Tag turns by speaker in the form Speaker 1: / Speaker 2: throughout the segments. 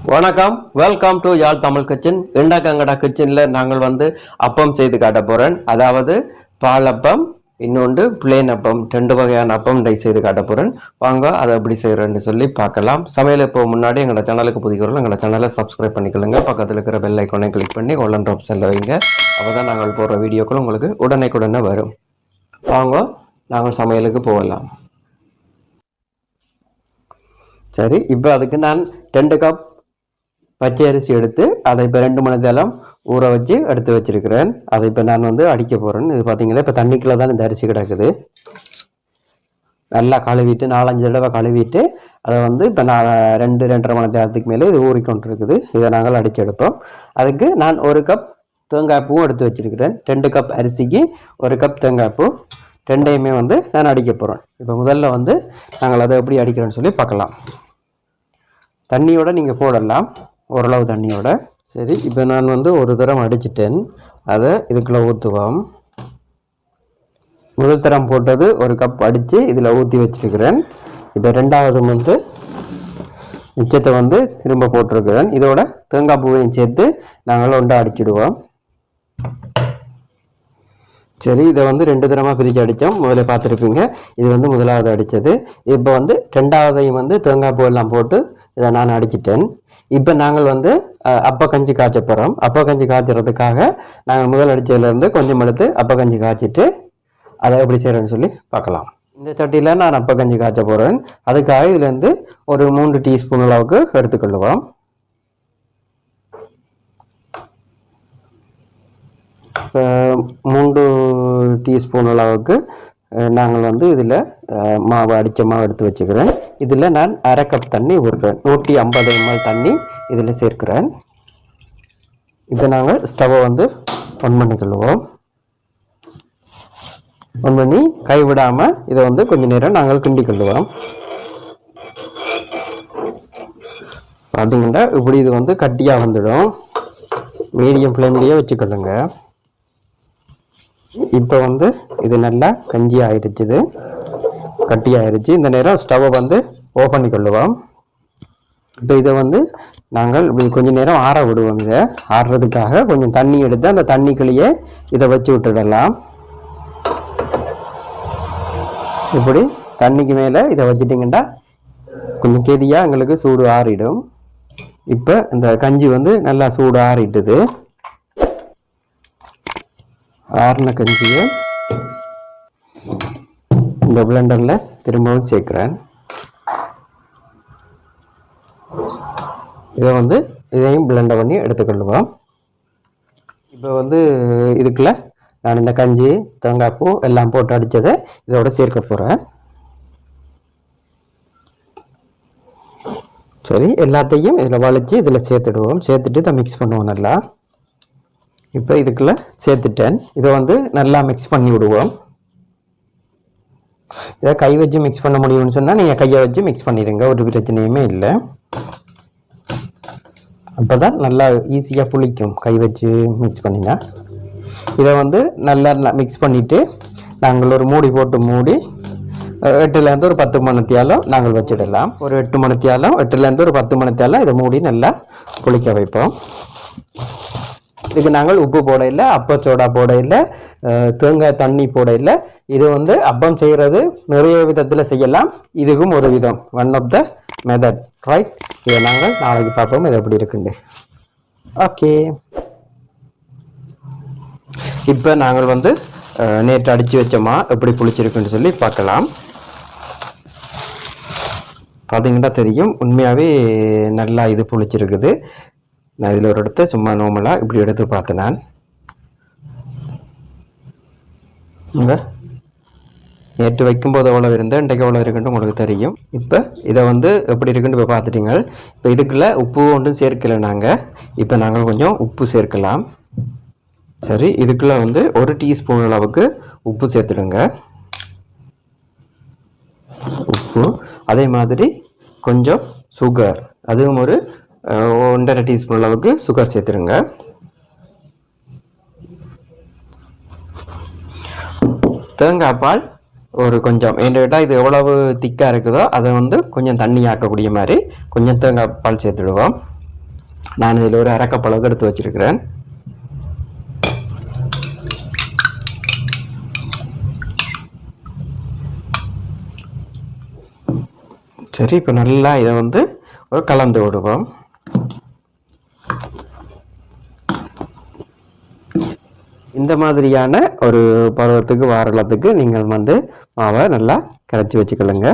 Speaker 1: வணக்கம். Welcome to Yarl Tamil kitchen. இண்டக்கங்கடா கிச்சனில் நாங்கள் வந்து அப்பம் செய்து காட்ட போகிறேன் அதாவது பாலப்பம் இன்னொன்று பிளேன் அப்பம் ரெண்டு வகையான அப்பம் டை செய்து காட்ட போகிறேன் வாங்க அதை எப்படி செய்கிறேன்னு சொல்லி பார்க்கலாம். சமையல் இப்போ முன்னாடி எங்களோட சேனலுக்கு புதிக்கிறோம் எங்களோட சேனலை சப்ஸ்கிரைப் பண்ணிக்கலுங்க பக்கத்தில் இருக்கிற பெல் ஐக்கோனை கிளிக் பண்ணி ஒல்லன் ஆப்ஷனில் வைங்க. அப்போ தான் நாங்கள் போடுற வீடியோக்கள் உங்களுக்கு உடனே வரும். வாங்க நாங்கள் சமையலுக்கு போகலாம். சரி இப்போ அதுக்கு நான் ரெண்டு கப் பச்சை அரிசி எடுத்து அதை இப்போ ரெண்டு மணி நேரம் ஊற வச்சு எடுத்து வச்சிருக்கிறேன். அதை இப்போ நான் வந்து அடிக்க போகிறேன் இது பார்த்தீங்கன்னா இப்போ தண்ணிக்குள்ளே தான் இந்த அரிசி கிடக்குது. நல்லா கழுவிட்டு நாலஞ்சு தடவை கழுவிட்டு அதை வந்து இப்போ நான் ரெண்டு ரெண்டரை மணி நேரத்துக்கு மேலே இது ஊறிக்கொண்டு இருக்குது இதை நாங்கள் அடிச்சு எடுப்போம் அதுக்கு நான் ஒரு கப் தேங்காய் பூவும் எடுத்து வச்சிருக்கிறேன். ரெண்டு கப் அரிசிக்கு ஒரு கப் தேங்காய் பூ. ரெண்டையுமே வந்து நான் அடிக்க போகிறேன் இப்போ முதல்ல வந்து நாங்கள் அதை எப்படி அடிக்கிறோன்னு சொல்லி பார்க்கலாம். தண்ணியோட நீங்கள் போடலாம். ஓரளவு தண்ணியோட. சரி இப்போ நான் வந்து ஒரு தரம் அடிச்சிட்டேன். அதை இதுக்குள்ளே ஊற்றுவோம் முதல் தரம் போட்டது ஒரு கப் அடித்து இதில் ஊற்றி வச்சிருக்கிறேன். இப்போ ரெண்டாவது வந்து மிச்சத்தை வந்து திரும்ப போட்டிருக்கிறேன். இதோட தேங்காய் பூவையும் சேர்த்து நாங்கள் ஒன்றா அடிச்சிடுவோம். சரி இதை வந்து ரெண்டு தரமாக பிரித்து அடித்தோம் முதல்ல பார்த்துருப்பீங்க இது வந்து முதலாவது அடித்தது இப்போ வந்து ரெண்டாவதையும் வந்து தேங்காய் பூ எல்லாம் போட்டு இதை நான் அடிச்சிட்டேன். இப்போ நாங்கள் வந்து அஹ், அப்ப கஞ்சி காய்ச்ச போகிறோம் அப்ப கஞ்சி காய்ச்சறதுக்காக நாங்கள் முதல் அடித்ததுலேருந்து கொஞ்சம் எடுத்து அப்ப கஞ்சி காய்ச்சிட்டு அதை எப்படி செய்கிறேன்னு சொல்லி பார்க்கலாம். இந்த சட்டியில் நான் அப்ப கஞ்சி காய்ச்ச போகிறேன் அதுக்காக இதுலேருந்து ஒரு மூன்று டீஸ்பூன் அளவுக்கு எடுத்துக்கொள்ளுவோம் இப்போ மூன்று டீஸ்பூன் அளவுக்கு நாங்கள் வந்து இதில் மாவு அடித்த மாவு எடுத்து வச்சுக்கிறேன். இதில் நான் அரை கப் தண்ணி விடுறேன் நூற்றி ஐம்பது எம்எல் தண்ணி இதில் சேர்க்கிறேன். இப்போ நாங்கள் ஸ்டவ்வை வந்து ஆன் பண்ணிக்கொள்வோம் ஆன் பண்ணி கைவிடாமல் இதை வந்து கொஞ்சம் நேரம் நாங்கள் கிண்டி கொள்ளுவோம். பார்த்தீங்கன்னா இப்படி இது வந்து கட்டியாக வந்துடும். மீடியம் ஃப்ளேம்லேயே வச்சுக்கொள்ளுங்க. இப்போ வந்து இது நல்லா கஞ்சி ஆயிடுச்சுது கட்டி ஆயிடுச்சு இந்த நேரம் ஸ்டவ்வை வந்து ஓப்பன் பண்ணி கொள்ளுவோம். இப்போ இதை வந்து நாங்கள் இப்படி கொஞ்ச நேரம் ஆற விடுவோம் இதை ஆறுறதுக்காக கொஞ்சம் தண்ணி எடுத்து அந்த தண்ணிக்குள்ளேயே இதை வச்சு விட்டுடலாம். இப்படி தண்ணிக்கு மேலே இதை வச்சுட்டிங்கன்னா கொஞ்சம் கெதியாக எங்களுக்கு சூடு ஆறிடும். இப்போ இந்த கஞ்சி வந்து நல்லா சூடு ஆறிட்டுது. ஆறின கஞ்சியை இந்த பிளெண்டரில் திரும்பவும் சேர்க்குறேன். இதை வந்து இதையும் பிளெண்டர் பண்ணி எடுத்துக்கொள்ளுவோம் இப்போ வந்து இதுக்குள்ள நான் இந்த கஞ்சி தேங்காய் பூ எல்லாம் போட்டு அடித்ததை இதோட சேர்க்க போகிறேன் சரி எல்லாத்தையும் இதில் வளைச்சி இதில் சேர்த்துடுவோம். சேர்த்துட்டு இதை மிக்ஸ் பண்ணுவோம் நல்லா. இப்போ இதுக்குள்ளே சேர்த்துட்டேன். இதை வந்து நல்லா மிக்ஸ் பண்ணி விடுவோம். இதை கை வச்சு மிக்ஸ் பண்ண முடியும்னு சொன்னால் நீங்கள் கையை வச்சு மிக்ஸ் பண்ணிடுங்க. ஒரு பிரச்சனையுமே இல்லை. அப்போ தான் நல்லா ஈஸியாக புளிக்கும். கை வச்சு மிக்ஸ் பண்ணினா. இதை வந்து நல்லா மிக்ஸ் பண்ணிவிட்டு நாங்கள் ஒரு மூடி போட்டு மூடி எட்டுலேருந்து ஒரு பத்து மணித்தியாலும் நாங்கள் வச்சிடலாம். ஒரு எட்டு மணித்தியாலும் எட்டுலேருந்து ஒரு பத்து மணித்தியாலும் இதை மூடி நல்லா புளிக்க வைப்போம். இதுக்கு நாங்கள் உப்பு போட இல்லை போடையில் போட இல்லை தேங்காய் தண்ணி போட இல்லை. இது வந்து அப்பம் செய்கிறது நிறைய விதத்தில் செய்யலாம். இதுக்கும் ஒரு விதம் one of the method right இதை நாங்கள் நாளைக்கு பார்ப்போம் இது எப்படி இருக்குண்டு ஓகே இப்போ நாங்கள் வந்து நேற்று அடித்து வச்சோமா எப்படி புளிச்சிருக்குன்னு சொல்லி பார்க்கலாம். பார்த்தீங்கன்னா தெரியும் உண்மையாகவே நல்லா இது புளிச்சிருக்குது. நான் இதில் ஒரு இடத்த சும்மா நோமலாக இப்படி எடுத்து பார்த்தேன். நான் நேற்று வைக்கும்போது எவ்வளோ இருந்தால் இன்றைக்கு எவ்வளோ இருக்குன்னு உங்களுக்கு தெரியும். இப்போ இதை வந்து எப்படி இருக்குன்னு இப்போ பார்த்துட்டீங்க. இப்போ இதுக்குள்ளே உப்பு ஒன்றும் சேர்க்கலை நாங்கள் இப்போ நாங்கள் கொஞ்சம் உப்பு சேர்க்கலாம். சரி இதுக்குள்ளே வந்து ஒரு டீஸ்பூன் அளவுக்கு உப்பு சேர்த்துடுங்க. உப்பு அதே மாதிரி கொஞ்சம் சுகர் அதுவும் ஒரு ஒன்றரை டீஸ்பூன் அளவுக்கு சுகர் சேர்த்துருங்க. தேங்காய் பால் ஒரு கொஞ்சம் ஏன்னு இது எவ்வளவு திக்காக இருக்குதோ அதை வந்து கொஞ்சம் தண்ணி ஆக்கக்கூடிய மாதிரி கொஞ்சம் தேங்காய் பால் சேர்த்துடுவோம். நான் இதில் ஒரு அரைக்கப்பளவுக்கு எடுத்து வச்சிருக்கிறேன். சரி இப்போ நல்லா இதை வந்து ஒரு கலந்து விடுவோம். இந்த மாதிரியான ஒரு பருவத்துக்கு வாரலத்துக்கு நீங்கள் வந்து மாவை நல்லா கரைச்சி வச்சுக்கலுங்க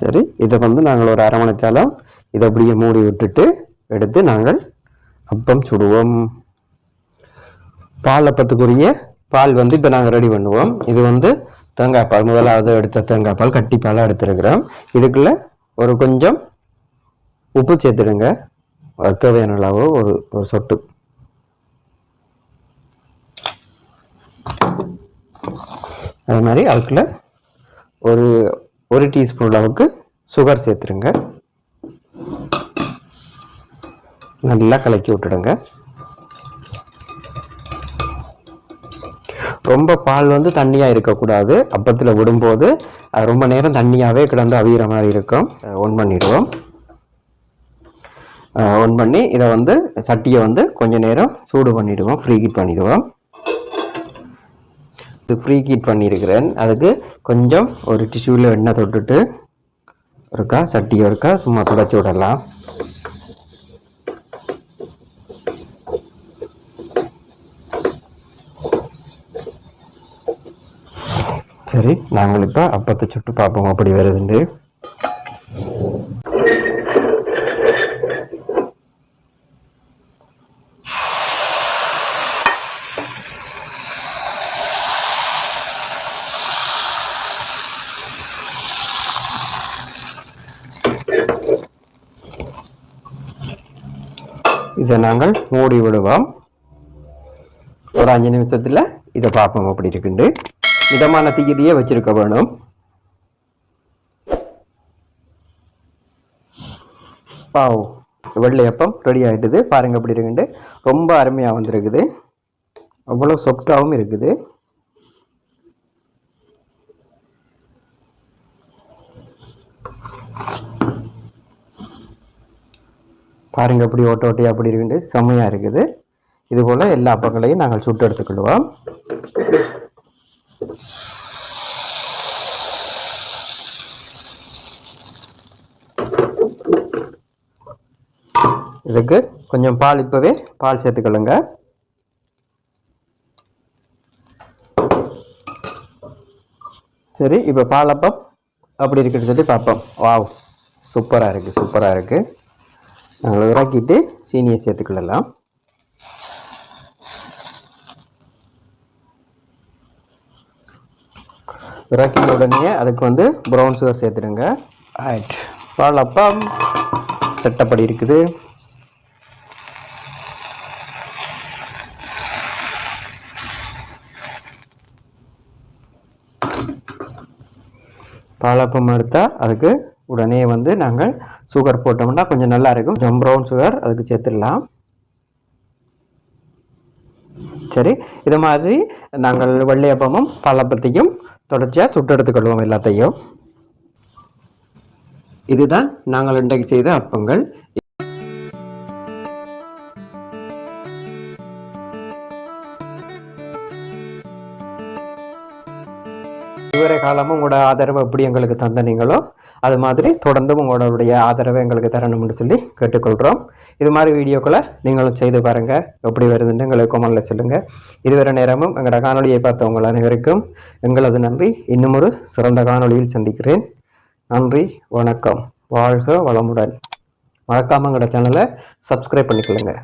Speaker 1: சரி இதை வந்து நாங்கள் ஒரு அரை மணித்தாலும் இதை அப்படியே மூடி விட்டுட்டு எடுத்து நாங்கள் அப்பம் சுடுவோம். பால் அப்பத்துக்குரிய பால் வந்து இப்போ நாங்கள் ரெடி பண்ணுவோம். இது வந்து தேங்காய் பால் முதலாவது எடுத்த தேங்காய் பால் கட்டி பாலாக எடுத்துருக்கிறோம். இதுக்குள்ளே ஒரு கொஞ்சம் உப்பு சேர்த்துடுங்க. தேவையான அளவு ஒரு ஒரு சொட்டு. அது மாதிரி அதுக்குள்ள ஒரு ஒரு டீஸ்பூன் அளவுக்கு சுகர் சேர்த்துருங்க நல்லா கலக்கி விட்டுடுங்க. ரொம்ப பால் வந்து தண்ணியாக இருக்கக்கூடாது. அப்பத்தில் விடும்போது அது ரொம்ப நேரம் தண்ணியாகவே கிடந்து அவிகிற மாதிரி இருக்கும். ஒன் பண்ணிடுவோம். ஒன் பண்ணி இதை வந்து சட்டியை வந்து கொஞ்சம் நேரம் சூடு பண்ணிவிடுவோம் ஃப்ரீ ஹீட் பண்ணிவிடுவோம் இது ஃப்ரீ ஹீட் பண்ணியிருக்கிறேன். அதுக்கு கொஞ்சம் ஒரு டிஷ்யூவில் எண்ணெய் தொட்டுட்டு இருக்கா சட்டியை இருக்கா சும்மா துடைச்சி விடலாம். சரி நாங்கள் இப்போ அப்பத்தை சுட்டு பார்ப்போம். அப்படி வருதுண்டு இதை நாங்கள் மூடி விடுவோம். ஒரு அஞ்சு நிமிஷத்தில் இதை பார்ப்போம் அப்படி இருக்குண்டு மிதமான தீயிலேயே வச்சிருக்க வேணும். பாவ் வெள்ளையப்பம் ரெடி ஆகிட்டுது பாருங்கள் அப்படி இருக்குண்டு ரொம்ப அருமையாக வந்திருக்குது. அவ்வளோ சொப்டாகவும் இருக்குது. பாருங்கள் எப்படி ஓட்ட ஓட்டையாக அப்படி இருக்குண்டு செம்மையாக இருக்குது. இதுபோல் எல்லா அப்பங்களையும் நாங்கள் சுட்டு எடுத்துக்கொள்வோம். இதுக்கு கொஞ்சம் பால் இப்போவே பால் சேர்த்துக்கொள்ளுங்க. சரி இப்போ பால் அப்பம் அப்படி இருக்குன்னு சொல்லி பார்ப்போம் வாவ் சூப்பராக இருக்குது சூப்பராக இருக்குது இறக்கிட்டு சீனியை சேர்த்துக்கொள்ளலாம். இறக்கின உடனே அதுக்கு வந்து ப்ரௌன் சுகர் சேர்த்துடுங்க. ரைட் பால் அப்பம் செட்டப்படி இருக்குது. பாலப்பம் எடுத்தால் அதுக்கு உடனே வந்து நாங்கள் சுகர் போட்டோம்னா கொஞ்சம் நல்லா இருக்கும். கொஞ்சம் ப்ரௌன் சுகர் அதுக்கு சேர்த்துடலாம். சரி இது மாதிரி நாங்கள் வெள்ளையப்பமும் பாலப்பத்தையும் தொடர்ச்சியாக சுட்டு எடுத்துக்கொள்வோம் எல்லாத்தையும். இதுதான் நாங்கள் இன்றைக்கு செய்த அப்பங்கள். காலமும் உங்களோட ஆதரவு எப்படி எங்களுக்கு தந்த நீங்களோ அது மாதிரி தொடர்ந்தும் உங்களுடைய ஆதரவை எங்களுக்கு தரணும்னு சொல்லி கேட்டுக்கொள்கிறோம் இது மாதிரி வீடியோக்களை நீங்களும் செய்து பாருங்கள் எப்படி வருதுன்னு எங்களுக்கு கோமலில் சொல்லுங்கள் இதுவரை நேரமும் எங்களோட காணொலியை பார்த்த உங்கள் அனைவருக்கும் எங்களது நன்றி. இன்னும் ஒரு சிறந்த காணொலியில் சந்திக்கிறேன். நன்றி வணக்கம். வாழ்க வளமுடன். மறக்காமல் எங்களோட சேனலை சப்ஸ்கிரைப் பண்ணிக்கொள்ளுங்கள்